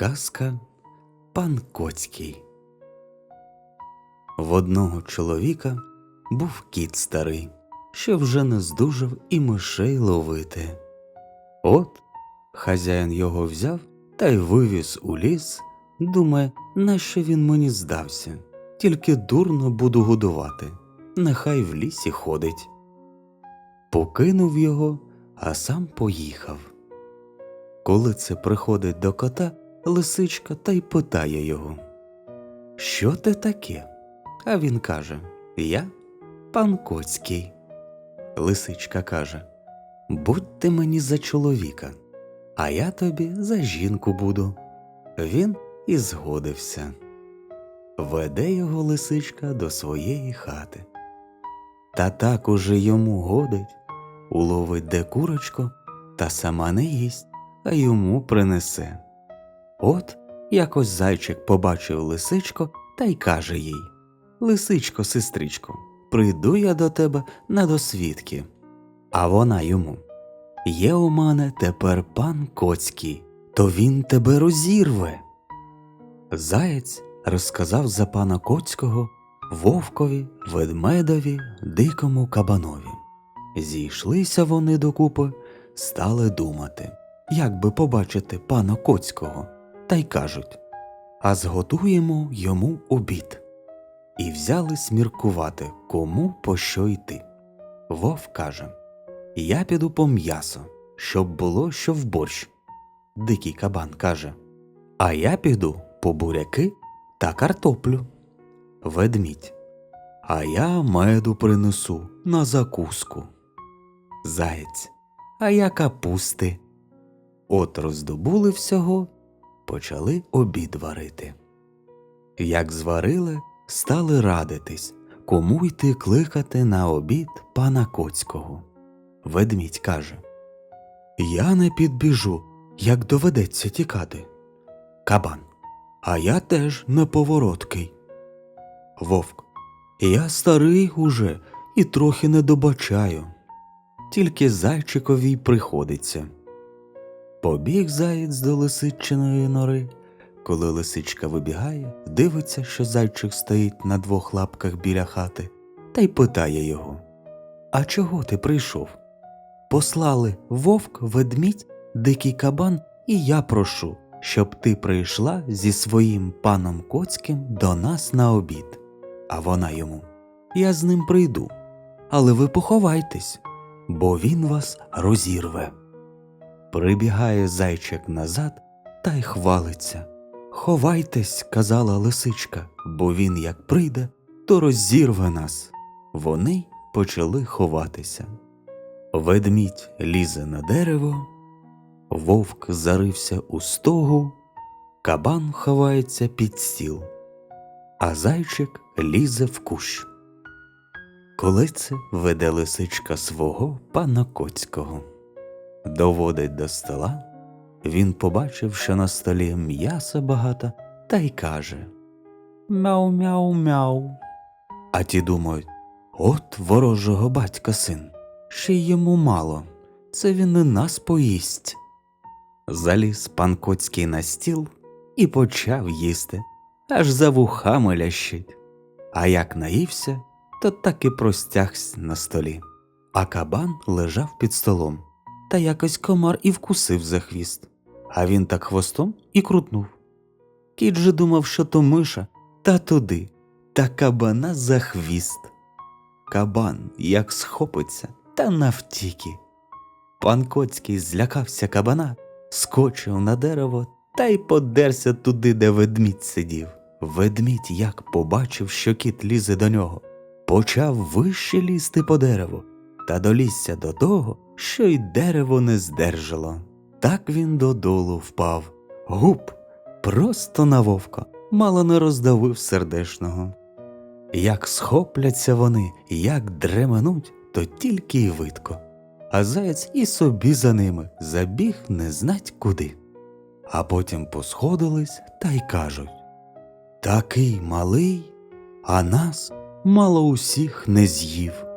Казка Пан Коцький. В одного чоловіка був кіт старий, що вже не здужав і мишей ловити. От хазяїн його взяв та й вивіз у ліс, думає, нащо він мені здався, тільки дурно буду годувати, нехай в лісі ходить. Покинув його, а сам поїхав. Коли це приходить до кота, лисичка та й питає його Що ти таке? А він каже Я пан Коцький. Лисичка каже Будь ти мені за чоловіка, а я тобі за жінку буду. Він і згодився. Веде його лисичка до своєї хати. Та так уже йому годить, уловить де курочку, та сама не їсть, а йому принесе. От якось зайчик побачив лисичку та й каже їй Лисичко, сестричко, прийду я до тебе на досвідки. А вона йому Є у мене тепер пан Коцький, то він тебе розірве. Заєць розказав за пана Коцького вовкові, ведмедові, дикому кабанові. Зійшлися вони докупи, стали думати, як би побачити пана Коцького, та й кажуть А зготуємо йому обід. І взялись міркувати, кому по що йти. Вов каже Я піду по м'ясо, щоб було що в борщ. Дикий кабан каже А я піду по буряки та картоплю. Ведмідь. А я меду принесу на закуску. Заєць. А я капусти. От роздобули всього, почали обід варити. Як зварили, стали радитись, кому йти кликати на обід пана Коцького. Ведмідь каже Я не підбіжу, як доведеться тікати. Кабан. А я теж неповороткий. Вовк. Я старий уже і трохи не добачаю. Тільки зайчикові й приходиться. Побіг заєць до лисичиної нори. Коли лисичка вибігає, дивиться, що зайчик стоїть на двох лапках біля хати, та й питає його А чого ти прийшов? Послали вовк, ведмідь, дикий кабан, і я прошу, щоб ти прийшла зі своїм паном Коцьким до нас на обід. А вона йому Я з ним прийду, але ви поховайтесь, бо він вас розірве. Прибігає зайчик назад та й хвалиться. Ховайтесь, казала лисичка, бо він як прийде, то розірве нас. Вони почали ховатися. Ведмідь лізе на дерево, вовк зарився у стогу, кабан ховається під стіл, а зайчик лізе в кущ. Коли це веде лисичка свого пана Коцького, доводить до стола. Він побачив, що на столі м'яса багато, та й каже Мяу-мяу-мяу. А ті думають от ворожого батька син, ще йому мало, це він і нас поїсть. Заліз пан Коцький на стіл і почав їсти, аж за вухами лящить. А як наївся, то так і простягся на столі. А кабан лежав під столом, та якось комар і вкусив за хвіст а він так хвостом і крутнув. Кіт же думав, що то миша, та туди, та кабана за хвіст. Кабан як схопиться, та навтіки. Пан Коцький злякався кабана, скочив на дерево та й подерся туди, де ведмідь сидів. Ведмідь як побачив, що кіт лізе до нього, почав вище лізти по дереву та долізся до того, що й дерево не здержало. Так він додолу впав, гуп, просто на вовка, мало не роздавив сердешного. Як схопляться вони, як дременуть, то тільки й видко, а заєць і собі за ними забіг не знать куди. А потім посходились та й кажуть Такий малий, а нас мало усіх не з'їв.